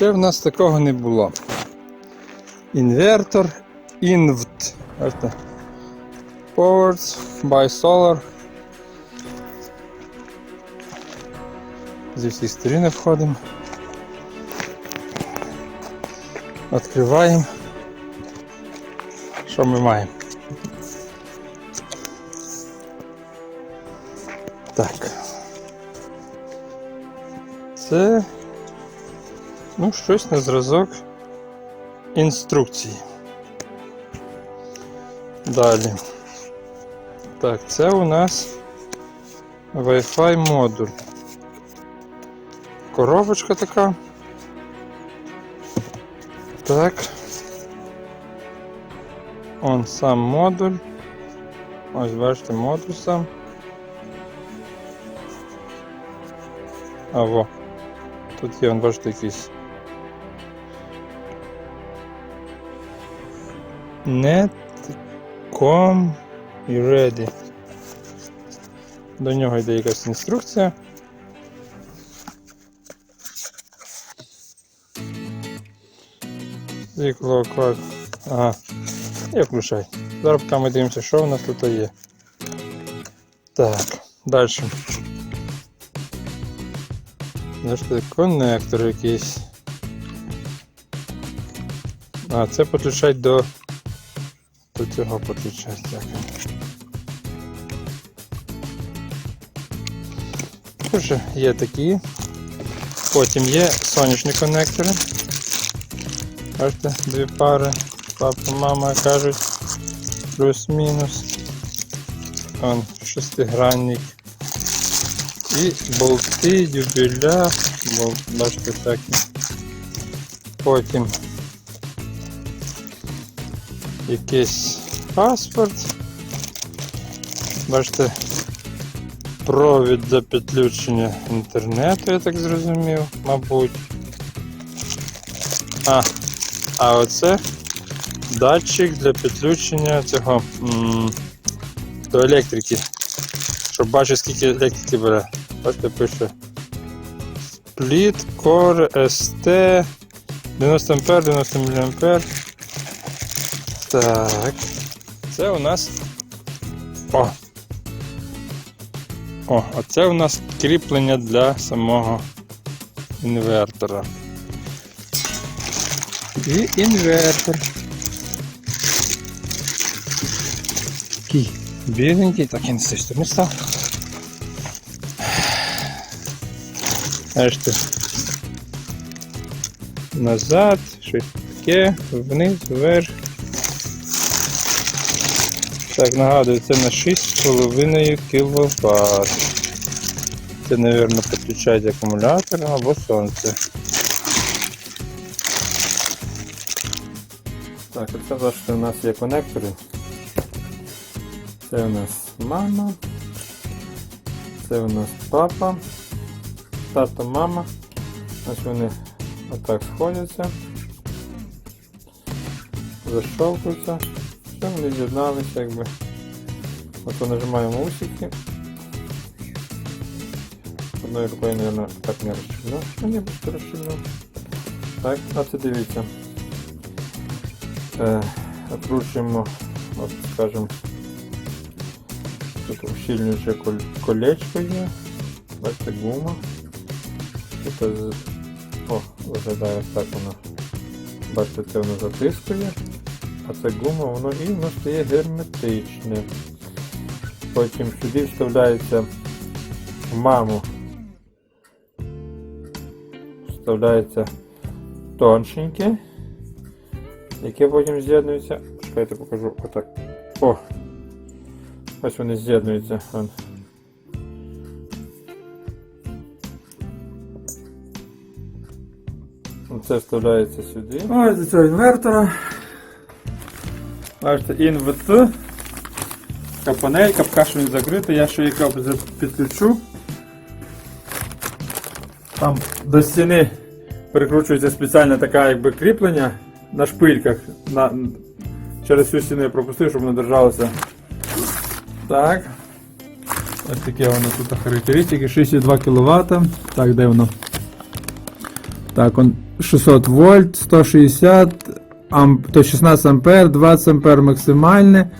Ще в нас такого не було. Інвертор INVT. Powered by Solar. Зі всіх сторін входимо. Відкриваємо. Що ми маємо? Так. Це ну, щось на зразок інструкції. Далі. Так, це у нас Wi-Fi модуль. Коробочка така. Так. Он сам модуль. Ось бачите модуль сам. А во. Тут є, он бачите, якийсь. Netcom і ready. До нього йде якась інструкція. Вікло клад. Ага. І включай. Зараз ми дивимося, що у нас тут є. Так, далі. Бачите, коннектор якийсь. А, це підключать до. До цього підключать. Так. Вже є такі. Потім є сонячні коннектори. Бачите, дві пари. Папа, мама кажуть. Плюс-мінус. Он шестигранник. І болти, дюбеля, бачите такі. Потім якийсь паспорт. Бачите, провід для підключення інтернету, я так зрозумів, мабуть. А, а оце датчик для підключення цього м, до електрики. Щоб бачити, скільки електрики бере. Бачите, пише Split Core ST 90 А 90 мА. Так. Це у нас. О! О, а це у нас кріплення для самого інвертора. І інвертор. Такий біленький, так і не цієї сторони став. Бачите. Назад, щось таке, вниз, вверх. Так, нагадую, це на 6,5 кВт. Це, мабуть, підключають акумулятор або сонце. Так, оце бачите, у нас є конектори. Це у нас мама. Це у нас папа. Тато, мама. Ось вони отак сходяться. Защовкуються. Вони з'єдналися, якби. Ото нажимаємо усики. Одною рукою, мабуть, так не розчиню. А просто розчиню. Так, а це дивіться. Е, Откручуємо, от скажімо, тут ущільнююче кол- колечко є. Бачите, гума. Тут о, виглядає так воно. Бачите, це воно затискує, а це гума, воно і воно стає герметичне. Потім сюди вставляється маму. Вставляється тоншеньке, яке потім з'єднується. Чекайте, покажу отак. О! Ось вони з'єднуються. Це вставляється сюди. Ось до цього інвертора. Бачите, інвт. Така панелька, поки що він закритий, я ще її підключу. Там до стіни прикручується спеціальне таке якби кріплення на шпильках. На, через всю стіну я пропустив, щоб воно держалося. Так. Ось таке воно тут характеристики. 62 кВт. Так, де воно? Так, он 600 вольт, 160, амп, то 16 ампер, 20 ампер максимальне.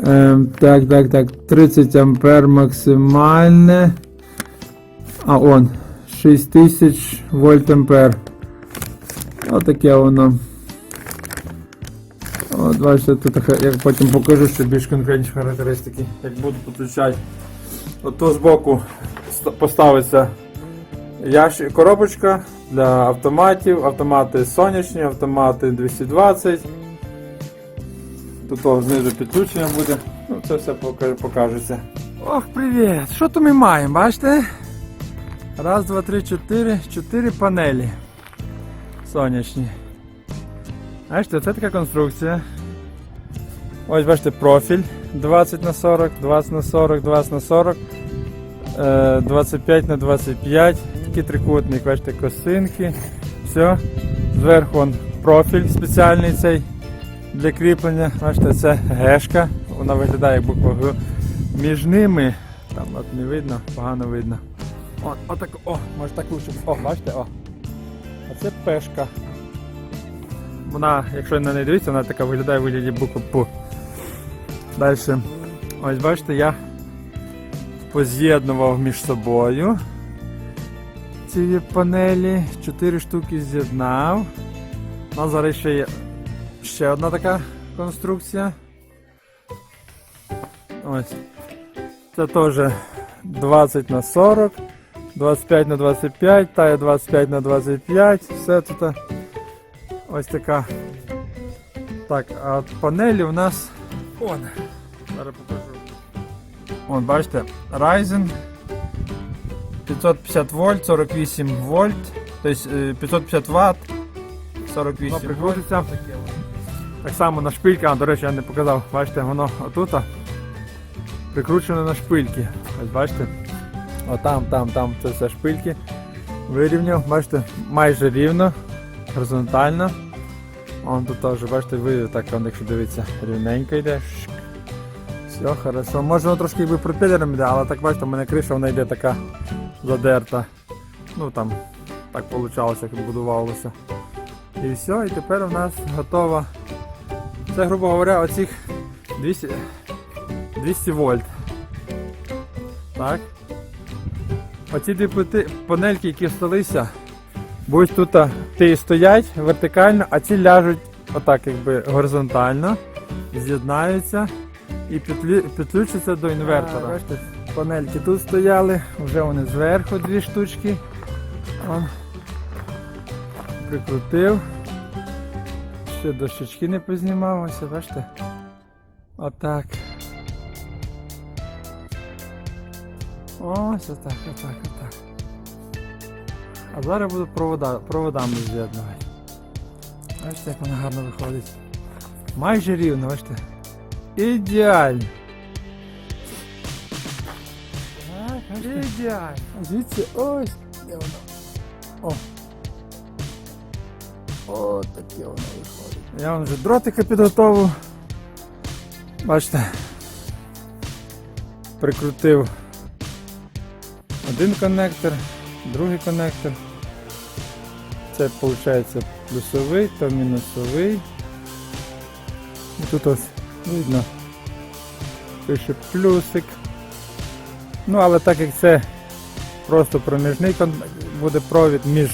Ем, так, так, так, 30 ампер максимальне. А он 6000 вольт ампер. Отаке воно. От, бачите, тут я потім покажу, що більш конкретні характеристики, як буду підключати. От тут збоку ст- поставиться ящик, коробочка для автоматів, автомати сонячні, автомати 220. Тут знизу підключення буде. Ну, це все покажеться. Ох, привіт! Що то ми маємо, бачите? Раз, два, три, чотири. Чотири панелі. Сонячні. Бачите, це така конструкція. Ось бачите профіль 20 на 40, 20 на 40, 20 на 40, е, 25 на 25, такий трикутник, бачите, косинки. Все. Зверху он профіль спеціальний цей для кріплення. Бачите, це гешка, вона виглядає як буква Г. Між ними, там от не видно, погано видно. От, отак, о, може так лучше. О, бачите, о. А це пешка. Вона, якщо на неї дивитися, вона така виглядає вигляді букви П. Далі. Ось бачите, я поз'єднував між собою ці панелі. Чотири штуки з'єднав. У нас зараз ще є ще одна така конструкція. Ось. Це теж 20 на 40, 25 на 25, та є 25 на 25. Все тут ось така. Так, а от панелі у нас. Он. Зараз покажу. Вон, бачите, Ryzen 550 вольт, 48 вольт, тобто е, 550 Вт, 48 вольт. Так само на шпильки, а до речі, я не показав, бачите, воно отут прикручено на шпильки. Ось бачите. Отам, там, там, це все шпильки. Вирівняв, бачите, майже рівно, горизонтально. Вон тут теж, бачите, ви так, якщо дивитися, рівненько йде. Все, хорошо. Може воно трошки якби пропелером йде, але так бачите, у мене криша вона йде така задерта. Ну там так вийшло, як будувалося. І все, і тепер у нас готова. Це, грубо говоря, оцих 200, 200 вольт. Так. Оці дві плити- панельки, які сталися, будуть тут ті стоять вертикально, а ці ляжуть отак якби горизонтально, з'єднаються і підключаться до інвертора. Панельки тут стояли, вже вони зверху дві штучки. Он. Прикрутив. Ще дощечки не познімав, ось бачите. Отак. Ось отак, отак, отак. А зараз буду провода, проводами з'єднувати. Бачите, як воно гарно виходить. Майже рівно, бачите. Ідеально. Бачите? Ідеально. Звідси ось де воно. О. О, таке воно виходить. Я вам вже дротика підготовив. Бачите. Прикрутив один коннектор, другий коннектор. Це виходить плюсовий, то мінусовий. І тут ось видно. Пише плюсик. Ну, але так як це просто проміжний буде провід між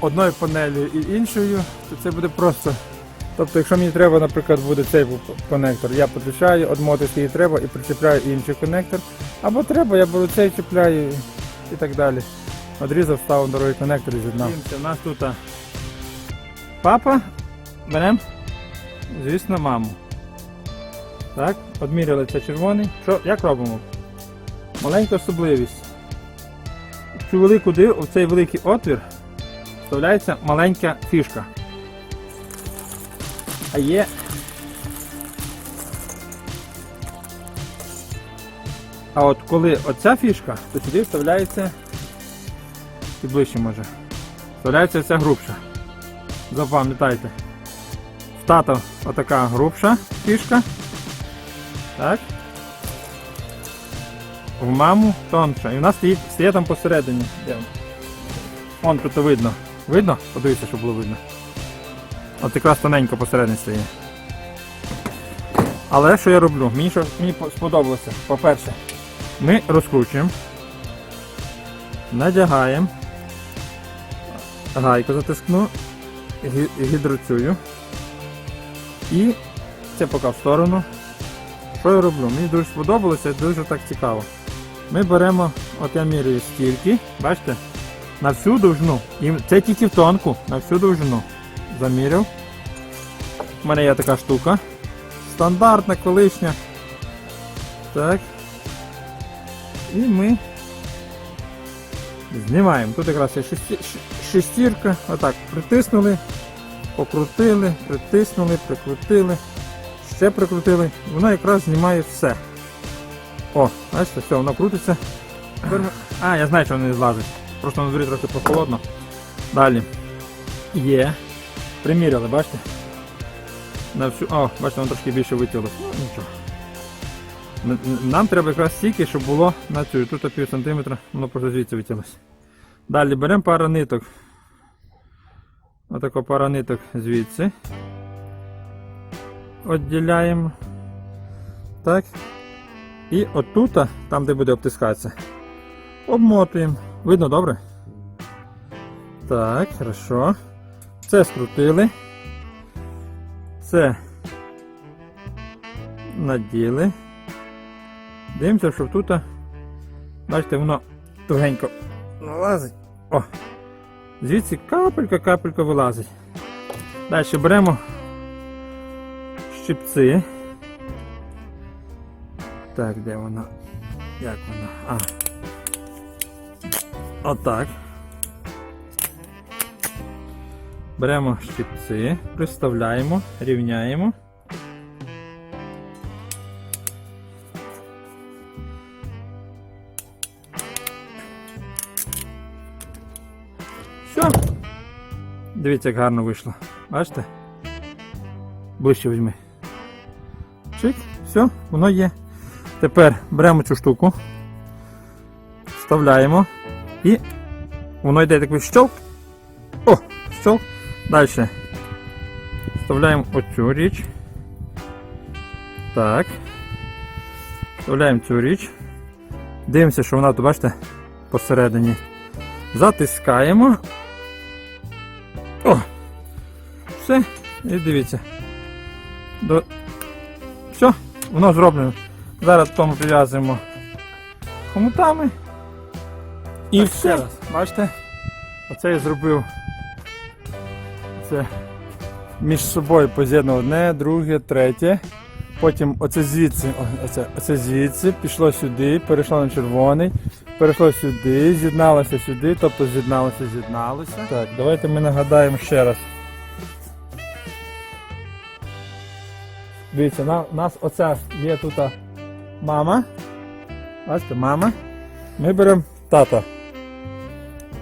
одною панелью і іншою, то це буде просто. Тобто, якщо мені треба, наприклад, буде цей був коннектор, я підключаю, одмоти скільки треба і причіпляю інший коннектор. Або треба, я беру цей чіпляю і так далі. Одрізав, ставив другий коннектор і з'єднав. У нас тут папа, беремо, звісно, маму. Так, одміряли це червоний. Що, як робимо? Маленька особливість. Цю велику див, в цей великий отвір вставляється маленька фішка. А є. А от коли оця фішка, то сюди вставляється. І ближче може. Вставляється ця грубша. Запам'ятайте. В отака грубша фішка. Так. В маму тонша. І нас стоїть, стоїть там посередині. Вон тут видно. Видно? Подивіться, щоб було видно. От якраз тоненько посередині стає. Але що я роблю? Мені, що, мені сподобалося. По-перше, ми розкручуємо, надягаємо, гайку затискну, гі- гідроцюю. І це поки в сторону. Що я роблю? Мені дуже сподобалося, дуже так цікаво. Ми беремо, от я міряю стільки, бачите, на всю довжину. І це тільки в тонку, на всю довжину. Заміряв. У мене є така штука. Стандартна, колишня. Так. І ми знімаємо. Тут якраз є шесті- шестірка. Отак, притиснули, покрутили, притиснули, прикрутили, ще прикрутили. Вона якраз знімає все. О, бачите, все, воно крутиться. А, я знаю, що воно не злазить. Просто на дворі трохи прохолодно. Далі. Є. Приміряли, бачите? На всю. О, бачите, воно трошки більше витяглося. Ну, нічого. Нам треба якраз стільки, щоб було на цю. Тут пів сантиметра, воно просто звідси витяглося. Далі беремо пару ниток. Отако пара ниток звідси. Відділяємо. Так. І отут, там де буде обтискатися, обмотуємо. Видно добре? Так, хорошо. Це скрутили. Це наділи. Дивимося, щоб тут, бачите, воно тугенько налазить. О! Звідси капелька-капелька вилазить. Далі беремо щипці. Так, де вона? Як вона? А. Отак. Беремо щипці, приставляємо, рівняємо. Все. Дивіться, як гарно вийшло. Бачите? Ближче візьми. Чик, все, воно є. Тепер беремо цю штуку, вставляємо і воно йде такий щелк. О, щелк. Далі. Вставляємо оцю річ. Так. Вставляємо цю річ. Дивимося, що вона тут, бачите, посередині. Затискаємо. О! Все. І дивіться. До... Все, воно зроблено. Зараз тому прив'язуємо хомутами. І все. Бачите? Оце я зробив. Це між собою поз'єднав одне, друге, третє. Потім оце звідси, оце, оце звідси, пішло сюди, перейшло на червоний, перейшло сюди, з'єдналося сюди, тобто з'єдналося, з'єдналося. Так, давайте ми нагадаємо ще раз. Дивіться, на, у нас оця є тут мама. Бачите, мама. Ми беремо тата.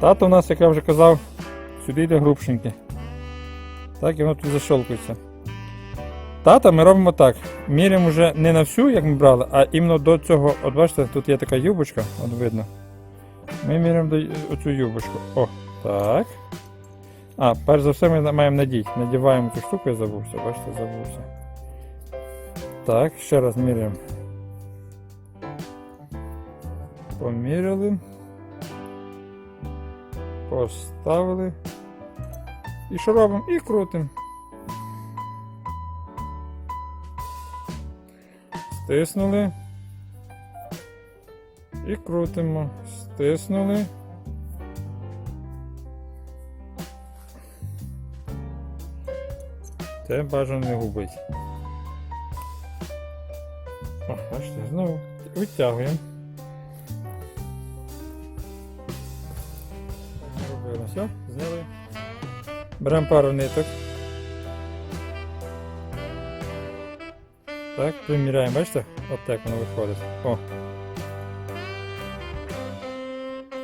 Тато у нас, як я вже казав, сюди йде грубшеньке. Так, і воно тут защолкується. Тата ми робимо так. Міряємо вже не на всю, як ми брали, а іменно до цього. От бачите, тут є така юбочка, от видно. Ми міряємо оцю юбочку. О, так. А, перш за все ми маємо надіти. Надіваємо цю штуку, я забувся, бачите, забувся. Так, ще раз міряємо. Поміряли. Поставили. І що робимо? І крутимо. Стиснули. І крутимо. Стиснули. Це бажано не губить. О, бачите, знову витягуємо. Все, зняли. Беремо пару ниток. Так, приміряємо, бачите? От так воно виходить. О.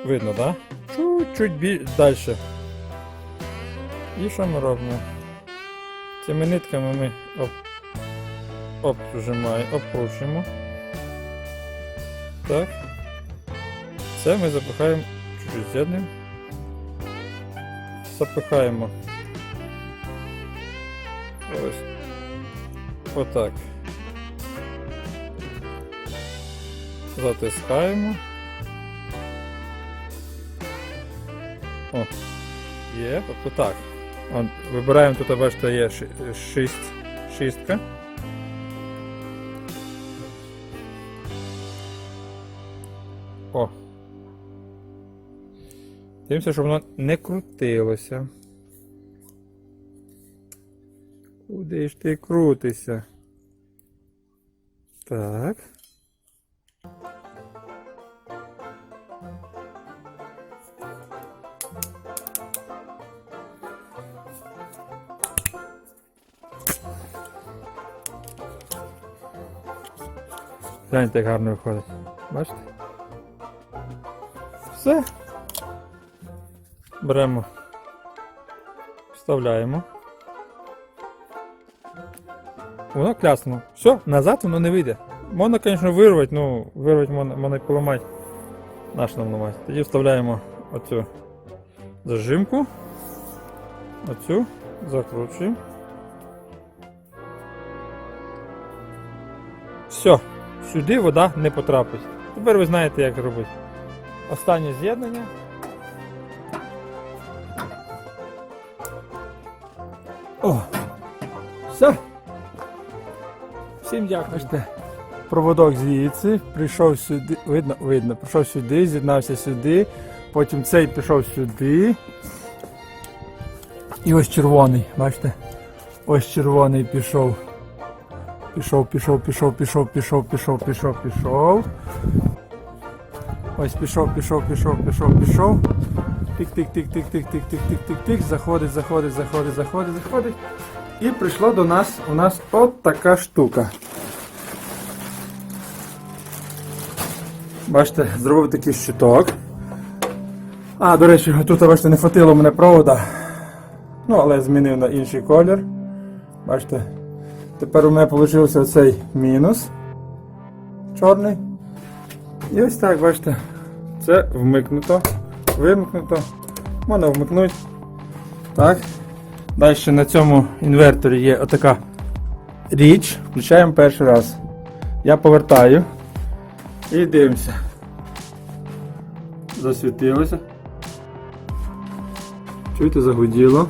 Видно, так? Чуть-чуть біль... далі. І що ми робимо? Цими нитками ми оп... обжимаємо, обкручуємо. Так. Це ми запихаємо чуть-чуть з'єднуємо. Запихаємо. Ось. Отак. Затискаємо. О, є, тобто так. От, вибираємо тут, бачите, є шість, шістка. О. Дивимося, щоб воно не крутилося. Куди ж ти крутишся? Так. Гляньте, як гарно виходить. Бачите? Все. Беремо. Вставляємо. Воно клясно. Все, назад воно не вийде. Можна, звісно, вирвати, ну, вирвати можна, можна поламати. Наш нам ламати. Тоді вставляємо оцю зажимку. Оцю закручуємо. Все, сюди вода не потрапить. Тепер ви знаєте, як робити. Останнє з'єднання. О! Все. Всім дякую. Бачите, проводок звідси, прийшов сюди, видно, видно, прийшов сюди, з'єднався сюди, потім цей пішов сюди. І ось червоний, бачите? Ось червоний пішов. Пішов, пішов, пішов, пішов, пішов, пішов, пішов, пішов. Ось пішов, пішов, пішов, пішов, пішов. Тик, тик, тик, тик, тик, тик, тик, тик, тик, тик. Заходить, заходить, заходить, заходить, заходить. І прийшло до нас у нас от така штука. Бачите, зробив такий щиток. А, до речі, тут, бачите, не хватило мене провода. Ну, але змінив на інший колір. Бачите. Тепер у мене вийшов оцей мінус чорний. І ось так, бачите, це вмикнуто, вимкнуто. Можна вмикнути. Так. Далі на цьому інверторі є отака річ. Включаємо перший раз. Я повертаю і дивимося. Засвітилося. Чуєте, загуділо.